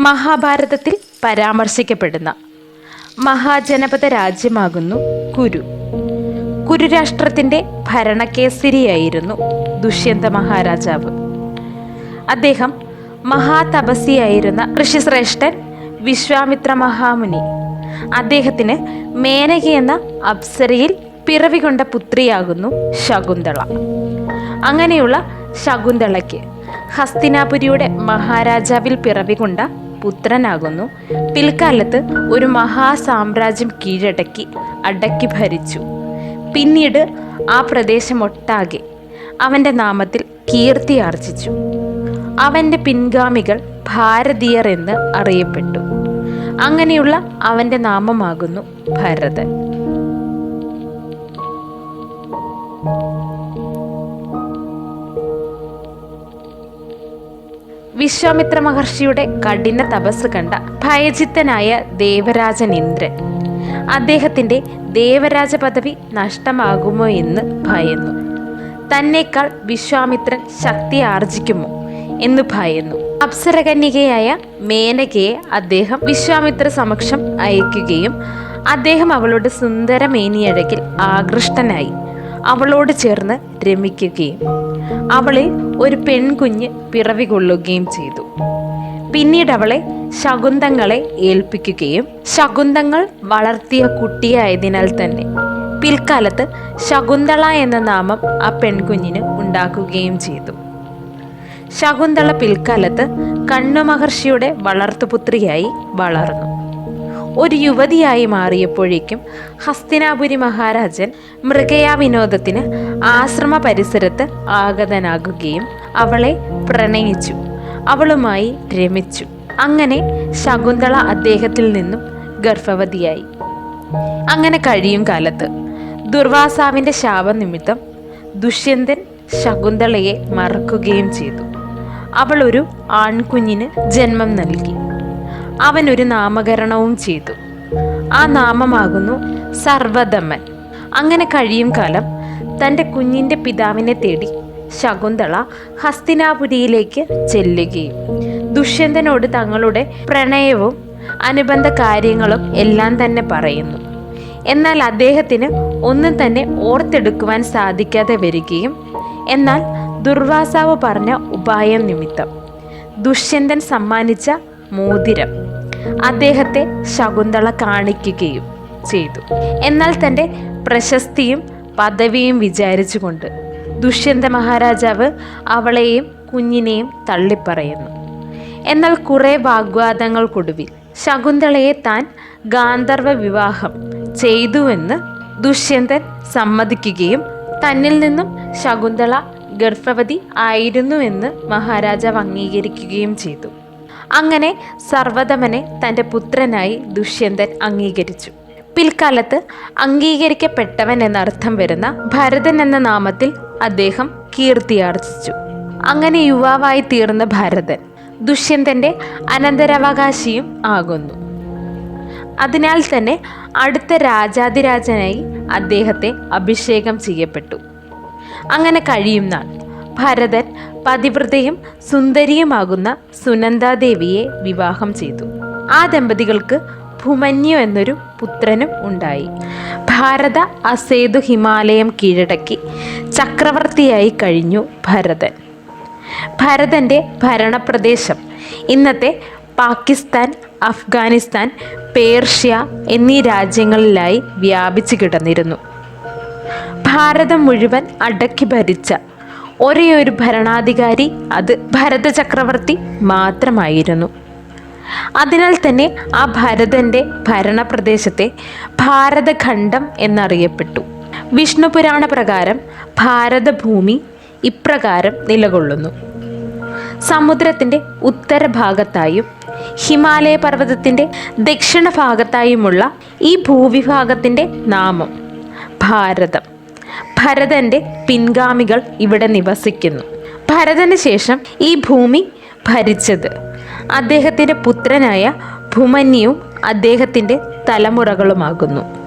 മഹാഭാരതത്തിൽ പരാമർശിക്കപ്പെടുന്ന മഹാജനപദ രാജ്യമാകുന്നു കുരു. കുരുരാഷ്ട്രത്തിന്റെ ഭരണകേസരിയായിരുന്നു ദുഷ്യന്ത മഹാരാജാവ്. അദ്ദേഹം മഹാതപസിയായിരുന്ന ഋഷിശ്രേഷ്ഠൻ വിശ്വാമിത്ര മഹാമുനി. അദ്ദേഹത്തിന് മേനക എന്ന അപ്സരയിൽ പിറവികൊണ്ട പുത്രിയാകുന്നു ശകുന്തള. അങ്ങനെയുള്ള ശകുന്തളയ്ക്ക് ഹസ്തിനാപുരിയുടെ മഹാരാജാവിൽ പിറവികൊണ്ട പുത്രനാകുന്നു. പിൽക്കാലത്ത് ഒരു മഹാസാമ്രാജ്യം കീഴടക്കി അടക്കി ഭരിച്ചു. പിന്നീട് ആ പ്രദേശമൊട്ടാകെ അവന്റെ നാമത്തിൽ കീർത്തി ആർജിച്ചു. അവന്റെ പിൻഗാമികൾ ഭാരതീയർ എന്ന് അറിയപ്പെട്ടു. അങ്ങനെയുള്ള അവന്റെ നാമമാകുന്നു ഭരതൻ. വിശ്വാമിത്ര മഹർഷിയുടെ കഠിന തപസ് കണ്ട ഭയചിത്തനായ ദേവരാജൻ ഇന്ദ്രൻ അദ്ദേഹത്തിന്റെ ദേവരാജ പദവി നഷ്ടമാകുമോ എന്ന് ഭയന്നു. തന്നേക്കാൾ വിശ്വാമിത്രൻ ശക്തി ആർജിക്കുമോ എന്ന് ഭയന്നു. അപ്സരകന്യകയായ മേനകയെ അദ്ദേഹം വിശ്വാമിത്ര സമക്ഷം അയക്കുകയും അദ്ദേഹം അവളുടെ സുന്ദര മേനിയഴകിൽ ആകൃഷ്ടനായി. അവളോട് ചേർന്ന് രമിക്കുകയും അവളെ ഒരു പെൺകുഞ്ഞ് പിറവി കൊള്ളുകയും ചെയ്തു. പിന്നീട് അവളെ ശകുന്തങ്ങളെ ഏൽപ്പിക്കുകയും ശകുന്തങ്ങൾ വളർത്തിയ കുട്ടിയായതിനാൽ തന്നെ പിൽക്കാലത്ത് ശകുന്തള എന്ന നാമം ആ പെൺകുഞ്ഞിന് ഉണ്ടാക്കുകയും ചെയ്തു. ശകുന്തള പിൽക്കാലത്ത് കണ്ണു മഹർഷിയുടെ വളർത്തുപുത്രിയായി വളർന്നു. ഒരു യുവതിയായി മാറിയപ്പോഴേക്കും ഹസ്തിനാപുരി മഹാരാജൻ മൃഗയാ വിനോദത്തിന് ആശ്രമ പരിസരത്ത് ആഗതനാകുകയും അവളെ പ്രണയിച്ചു. അവളുമായി രമിച്ചു. അങ്ങനെ ശകുന്തള അദ്ദേഹത്തിൽ നിന്നും ഗർഭവതിയായി. അങ്ങനെ കഴിയും കാലത്ത് ദുർവാസാവിന്റെ ശാപനിമിത്തം ദുഷ്യന്തൻ ശകുന്തളയെ മറക്കുകയും ചെയ്തു. അവൾ ഒരു ആൺകുഞ്ഞിന് ജന്മം നൽകി. അവൻ ഒരു നാമകരണവും ചെയ്തു. ആ നാമമാകുന്നു സർവദമൻ അങ്ങനെ കഴിയും കാലം തന്റെ കുഞ്ഞിന്റെ പിതാവിനെ തേടി ശകുന്തള ഹസ്തിനാപുരിയിലേക്ക് ചെല്ലുകയും ദുഷ്യന്തനോട് തങ്ങളുടെ പ്രണയവും അനുബന്ധ കാര്യങ്ങളും എല്ലാം തന്നെ പറയുന്നു. എന്നാൽ അദ്ദേഹത്തിന് ഒന്നും തന്നെ ഓർത്തെടുക്കുവാൻ സാധിക്കാതെ വരികയും എന്നാൽ ദുർവാസാവ് പറഞ്ഞ ഉപായം നിമിത്തം ദുഷ്യന്തൻ സമ്മാനിച്ച മോതിരം. അദ്ദേഹത്തെ ശകുന്തള കാണിക്കുകയും ചെയ്തു. എന്നാൽ തന്റെ പ്രശസ്തിയും പദവിയും വിചാരിച്ചുകൊണ്ട് ദുഷ്യന്ത മഹാരാജാവ് അവളെയും കുഞ്ഞിനെയും തള്ളിപ്പറയുന്നു. എന്നാൽ കുറേ വാഗ്വാദങ്ങൾക്കൊടുവിൽ ശകുന്തളയെ താൻ ഗാന്ധർവ വിവാഹം ചെയ്തുവെന്ന് ദുഷ്യന്തൻ സമ്മതിക്കുകയും തന്നിൽ നിന്നും ശകുന്തള ഗർഭവതി ആയിരുന്നുവെന്ന് മഹാരാജാവ് അംഗീകരിക്കുകയും ചെയ്തു. അങ്ങനെ സർവതമനെ തന്റെ പുത്രനായി ദുഷ്യന്തൻ അംഗീകരിച്ചു. പിൽക്കാലത്ത് അംഗീകരിക്കപ്പെട്ടവൻ എന്നർത്ഥം വരുന്ന ഭരതൻ എന്ന നാമത്തിൽ അദ്ദേഹം കീർത്തിയാർജിച്ചു അങ്ങനെ യുവാവായി തീർന്ന ഭരതൻ ദുഷ്യന്തന്റെ അനന്തരാവകാശിയും ആകുന്നു. അതിനാൽ തന്നെ അടുത്ത രാജാതിരാജനായി അദ്ദേഹത്തെ അഭിഷേകം ചെയ്യപ്പെട്ടു. അങ്ങനെ കഴിയും നാൾ ഭരതൻ പതിവ്രതയും സുന്ദരിയുമാകുന്ന സുനന്ദാദേവിയെ വിവാഹം ചെയ്തു. ആ ദമ്പതികൾക്ക് ഭുമന്യു എന്നൊരു പുത്രനും ഉണ്ടായി. ഭാരത അസേതു ഹിമാലയം കീഴടക്കി ചക്രവർത്തിയായി കഴിഞ്ഞു ഭരതൻ. ഭരതന്റെ ഭരണപ്രദേശം ഇന്നത്തെ പാകിസ്ഥാൻ അഫ്ഗാനിസ്ഥാൻ പേർഷ്യ എന്നീ രാജ്യങ്ങളിലായി വ്യാപിച്ചു കിടന്നിരുന്നു. ഭാരതം മുഴുവൻ അടക്കി ഭരിച്ച ഒരേ ഒരു ഭരണാധികാരി അത് ഭരത ചക്രവർത്തി മാത്രമായിരുന്നു. അതിനാൽ തന്നെ ആ ഭരതന്റെ ഭരണപ്രദേശത്തെ ഭാരതഖണ്ഡം എന്നറിയപ്പെട്ടു. വിഷ്ണു പുരാണ പ്രകാരം ഭാരതഭൂമി ഇപ്രകാരം നിലകൊള്ളുന്നു. സമുദ്രത്തിന്റെ ഉത്തരഭാഗത്തായും ഹിമാലയ പർവതത്തിന്റെ ദക്ഷിണ ഭാഗത്തായുമുള്ള ഈ ഭൂവിഭാഗത്തിന്റെ നാമം ഭാരതം. ഭരതന്റെ പിൻഗാമികൾ ഇവിടെ നിവസിക്കുന്നു. ഭരതന് ശേഷം ഈ ഭൂമി ഭരിച്ചത്. അദ്ദേഹത്തിന്റെ പുത്രനായ ഭുമന്യവും അദ്ദേഹത്തിന്റെ തലമുറകളുമാകുന്നു.